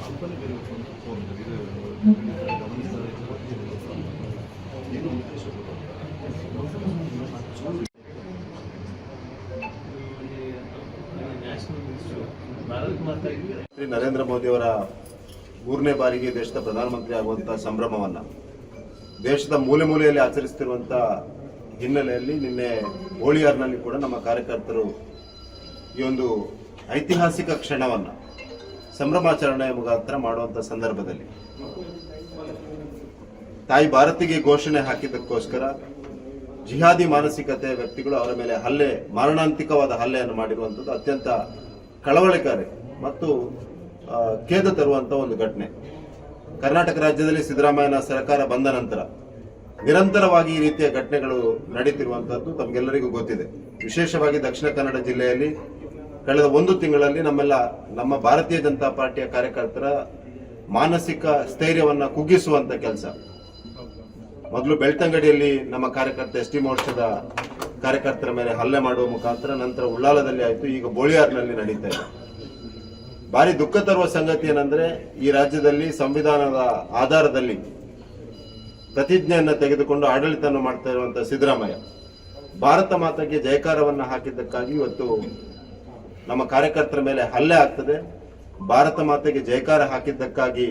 아홉 번에 내려온 보험입니다. ಶ್ರೀ ನರೇಂದ್ರ ಮೋದಿಯವರ ಮೂರನೇ ಬಾರಿಗೆ ದೇಶದ ಪ್ರಧಾನಮಂತ್ರಿ ಆಗುವಂಥ ಸಂಭ್ರಮವನ್ನ ದೇಶದ ಮೂಲೆ ಮೂಲೆಯಲ್ಲಿ ಆಚರಿಸ್ತಿರುವಂಥ ಹಿನ್ನೆಲೆಯಲ್ಲಿ ನಿನ್ನೆ ಹೋಳಿಯಾರ್ನಲ್ಲಿ ಕೂಡ ನಮ್ಮ ಕಾರ್ಯಕರ್ತರು ಈ ಒಂದು ಐತಿಹಾಸಿಕ ಕ್ಷಣವನ್ನ ಸಂಭ್ರಮಾಚರಣೆಯ ಮುಖಾಂತರ ಮಾಡುವಂಥ ಸಂದರ್ಭದಲ್ಲಿ ತಾಯಿ ಭಾರತಿಗೆ ಘೋಷಣೆ ಹಾಕಿದ್ದಕ್ಕೋಸ್ಕರ ಜಿಹಾದಿ ಮಾನಸಿಕತೆ ವ್ಯಕ್ತಿಗಳು ಅವರ ಮೇಲೆ ಹಲ್ಲೆ, ಮಾರಣಾಂತಿಕವಾದ ಹಲ್ಲೆಯನ್ನು ಮಾಡಿರುವಂಥದ್ದು ಅತ್ಯಂತ ಕಳವಳಿಕಾರಿ ಮತ್ತು ಖೇದ ತರುವಂತ ಒಂದು ಘಟನೆ. ಕರ್ನಾಟಕ ರಾಜ್ಯದಲ್ಲಿ ಸಿದ್ದರಾಮಯ್ಯನ ಸರ್ಕಾರ ಬಂದ ನಂತರ ನಿರಂತರವಾಗಿ ಈ ರೀತಿಯ ಘಟನೆಗಳು ನಡೀತಿರುವಂತದ್ದು ತಮಗೆಲ್ಲರಿಗೂ ಗೊತ್ತಿದೆ. ವಿಶೇಷವಾಗಿ ದಕ್ಷಿಣ ಕನ್ನಡ ಜಿಲ್ಲೆಯಲ್ಲಿ ಕಳೆದ ಒಂದು ತಿಂಗಳಲ್ಲಿ ನಮ್ಮೆಲ್ಲ, ನಮ್ಮ ಭಾರತೀಯ ಜನತಾ ಪಾರ್ಟಿಯ ಕಾರ್ಯಕರ್ತರ ಮಾನಸಿಕ ಸ್ಥೈರ್ಯವನ್ನು ಕುಗ್ಗಿಸುವಂತ ಕೆಲಸ. ಮೊದಲು ಬೆಳ್ತಂಗಡಿಯಲ್ಲಿ ನಮ್ಮ ಕಾರ್ಯಕರ್ತ ಎಸ್ ಟಿ ಮೋರ್ಚಾದ ಕಾರ್ಯಕರ್ತರ ಮೇಲೆ ಹಲ್ಲೆ ಮಾಡುವ ಮುಖಾಂತರ ನಂತರ ಉಳ್ಳಾಲದಲ್ಲಿ ಆಯಿತು, ಈಗ ಬೋಳಿಯಾರ್ನಲ್ಲಿ ನಡೀತಾ ಇದೆ. ಭಾರಿ ದುಃಖ ತರುವ ಸಂಗತಿ ಏನಂದ್ರೆ, ಈ ರಾಜ್ಯದಲ್ಲಿ ಸಂವಿಧಾನದ ಆಧಾರದಲ್ಲಿ ಪ್ರತಿಜ್ಞೆಯನ್ನು ತೆಗೆದುಕೊಂಡು ಆಡಳಿತವನ್ನು ಮಾಡ್ತಾ ಇರುವಂತಹ ಸಿದ್ದರಾಮಯ್ಯ, ಭಾರತ ಮಾತೆಗೆ ಜಯಕಾರವನ್ನು ಹಾಕಿದ್ದಕ್ಕಾಗಿ ಇವತ್ತು ನಮ್ಮ ಕಾರ್ಯಕರ್ತರ ಮೇಲೆ ಹಲ್ಲೆ ಆಗ್ತದೆ. ಭಾರತ ಮಾತೆಗೆ ಜಯಕಾರ ಹಾಕಿದ್ದಕ್ಕಾಗಿ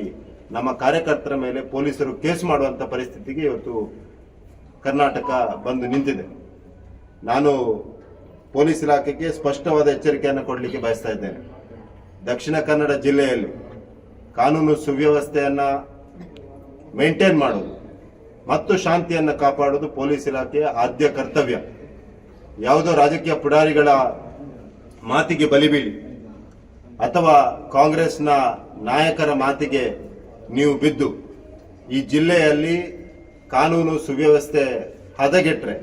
ನಮ್ಮ ಕಾರ್ಯಕರ್ತರ ಮೇಲೆ ಪೊಲೀಸರು ಕೇಸ್ ಮಾಡುವಂತ ಪರಿಸ್ಥಿತಿಗೆ ಇವತ್ತು ಕರ್ನಾಟಕ ಬಂದು ನಿಂತಿದೆ. ನಾನು ಪೊಲೀಸ್ ಇಲಾಖೆಗೆ ಸ್ಪಷ್ಟವಾದ ಎಚ್ಚರಿಕೆಯನ್ನು ಕೊಡಲಿಕ್ಕೆ ಬಯಸ್ತಾ ಇದ್ದೇನೆ. ದಕ್ಷಿಣ ಕನ್ನಡ ಜಿಲ್ಲೆಯಲ್ಲಿ ಕಾನೂನು ಸುವ್ಯವಸ್ಥೆಯನ್ನ ಮೇಂಟೈನ್ ಮಾಡೋದು ಮತ್ತು ಶಾಂತಿಯನ್ನು ಕಾಪಾಡೋದು ಪೊಲೀಸ್ ಇಲಾಖೆಯ ಆದ್ಯ ಕರ್ತವ್ಯ. ಯಾವುದೋ ರಾಜಕೀಯ ಪುಡಾರಿಗಳ ಮಾತಿಗೆ ಬಲಿಬೀಳಿ ಅಥವಾ ಕಾಂಗ್ರೆಸ್ನ ನಾಯಕರ ಮಾತಿಗೆ ನೀವು ಬಿದ್ದು ಈ ಜಿಲ್ಲೆಯಲ್ಲಿ ಕಾನೂನು ಸುವ್ಯವಸ್ಥೆ ಹದಗೆಟ್ರೆ,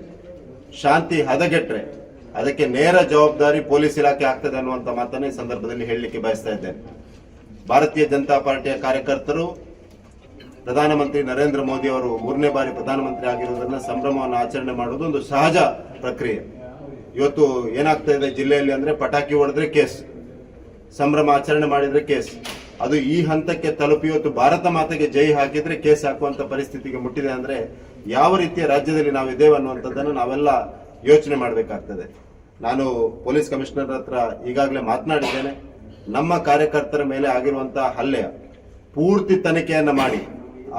ಶಾಂತಿ ಹದಗೆಟ್ರೆ, ಅದಕ್ಕೆ ನೇರ ಜವಾಬ್ದಾರಿ ಪೊಲೀಸ್ ಇಲಾಖೆ ಆಗ್ತದೆ ಅನ್ನುವಂಥ ಮಾತನ್ನ ಈ ಸಂದರ್ಭದಲ್ಲಿ ಹೇಳಲಿಕ್ಕೆ ಬಯಸ್ತಾ ಇದ್ದೇನೆ. ಭಾರತೀಯ ಜನತಾ ಪಾರ್ಟಿಯ ಕಾರ್ಯಕರ್ತರು, ಪ್ರಧಾನಮಂತ್ರಿ ನರೇಂದ್ರ ಮೋದಿ ಅವರು ಮೂರನೇ ಬಾರಿ ಪ್ರಧಾನಮಂತ್ರಿ ಆಗಿರುವುದನ್ನು ಸಂಭ್ರಮವನ್ನು ಆಚರಣೆ ಮಾಡುವುದು ಒಂದು ಸಹಜ ಪ್ರಕ್ರಿಯೆ. ಇವತ್ತು ಏನಾಗ್ತಾ ಇದೆ ಜಿಲ್ಲೆಯಲ್ಲಿ ಅಂದ್ರೆ ಪಟಾಕಿ ಹೊಡೆದ್ರೆ ಕೇಸ್, ಸಂಭ್ರಮ ಆಚರಣೆ ಮಾಡಿದರೆ ಕೇಸ್. ಅದು ಈ ಹಂತಕ್ಕೆ ತಲುಪಿ ಇವತ್ತು ಭಾರತ ಮಾತೆಗೆ ಜೈ ಹಾಕಿದ್ರೆ ಕೇಸ್ ಹಾಕುವಂತ ಪರಿಸ್ಥಿತಿಗೆ ಮುಟ್ಟಿದೆ ಅಂದ್ರೆ ಯಾವ ರೀತಿಯ ರಾಜ್ಯದಲ್ಲಿ ನಾವು ಇದ್ದೇವೆ ಅನ್ನುವಂಥದ್ದನ್ನು ನಾವೆಲ್ಲ ಯೋಚನೆ ಮಾಡಬೇಕಾಗ್ತದೆ. ನಾನು ಪೊಲೀಸ್ ಕಮಿಷನರ್ ಹತ್ರ ಈಗಾಗಲೇ ಮಾತನಾಡಿದ್ದೇನೆ. ನಮ್ಮ ಕಾರ್ಯಕರ್ತರ ಮೇಲೆ ಆಗಿರುವಂತಹ ಹಲ್ಲೆ, ಪೂರ್ತಿ ತನಿಖೆಯನ್ನ ಮಾಡಿ,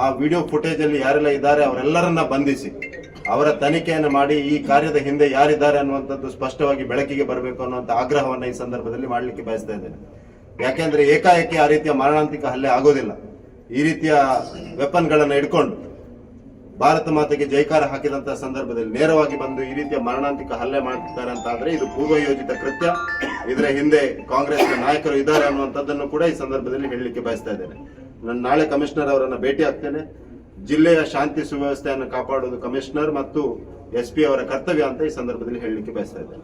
ಆ ವಿಡಿಯೋ ಫುಟೇಜ್ ಅಲ್ಲಿ ಯಾರೆಲ್ಲ ಇದ್ದಾರೆ ಅವರೆಲ್ಲರನ್ನ ಬಂಧಿಸಿ, ಅವರ ತನಿಖೆಯನ್ನು ಮಾಡಿ ಈ ಕಾರ್ಯದ ಹಿಂದೆ ಯಾರಿದ್ದಾರೆ ಅನ್ನುವಂಥದ್ದು ಸ್ಪಷ್ಟವಾಗಿ ಬೆಳಕಿಗೆ ಬರಬೇಕು ಅನ್ನುವಂಥ ಆಗ್ರಹವನ್ನ ಈ ಸಂದರ್ಭದಲ್ಲಿ ಮಾಡಲಿಕ್ಕೆ ಬಯಸ್ತಾ ಇದ್ದೇನೆ. ಯಾಕೆಂದ್ರೆ ಏಕಾಏಕಿ ಆ ರೀತಿಯ ಮಾರಣಾಂತಿಕ ಹಲ್ಲೆ ಆಗೋದಿಲ್ಲ. ಈ ರೀತಿಯ ವೆಪನ್ಗಳನ್ನು ಇಟ್ಕೊಂಡು ಭಾರತ ಮಾತೆಗೆ ಜೈಕಾರ ಹಾಕಿದಂತಹ ಸಂದರ್ಭದಲ್ಲಿ ನೇರವಾಗಿ ಬಂದು ಈ ರೀತಿಯ ಮಾರಣಾಂತಿಕ ಹಲ್ಲೆ ಮಾಡ್ತಾರೆ ಅಂತ ಆದ್ರೆ ಇದು ಪೂರ್ವಯೋಜಿತ ಕೃತ್ಯ. ಇದರ ಹಿಂದೆ ಕಾಂಗ್ರೆಸ್ನ ನಾಯಕರು ಇದ್ದಾರೆ ಅನ್ನುವಂಥದ್ದನ್ನು ಕೂಡ ಈ ಸಂದರ್ಭದಲ್ಲಿ ಹೇಳಲಿಕ್ಕೆ ಬಯಸ್ತಾ ಇದ್ದೇನೆ. ನಾನು ನಾಳೆ ಕಮಿಷನರ್ ಅವರನ್ನು ಭೇಟಿ ಆಗ್ತೇನೆ. ಜಿಲ್ಲೆಯ ಶಾಂತಿ ಸುವ್ಯವಸ್ಥೆಯನ್ನು ಕಾಪಾಡುವುದು ಕಮಿಷನರ್ ಮತ್ತು ಎಸ್ ಪಿ ಅವರ ಕರ್ತವ್ಯ ಅಂತ ಈ ಸಂದರ್ಭದಲ್ಲಿ ಹೇಳಲಿಕ್ಕೆ ಬಯಸ್ತಾ ಇದ್ದೇನೆ.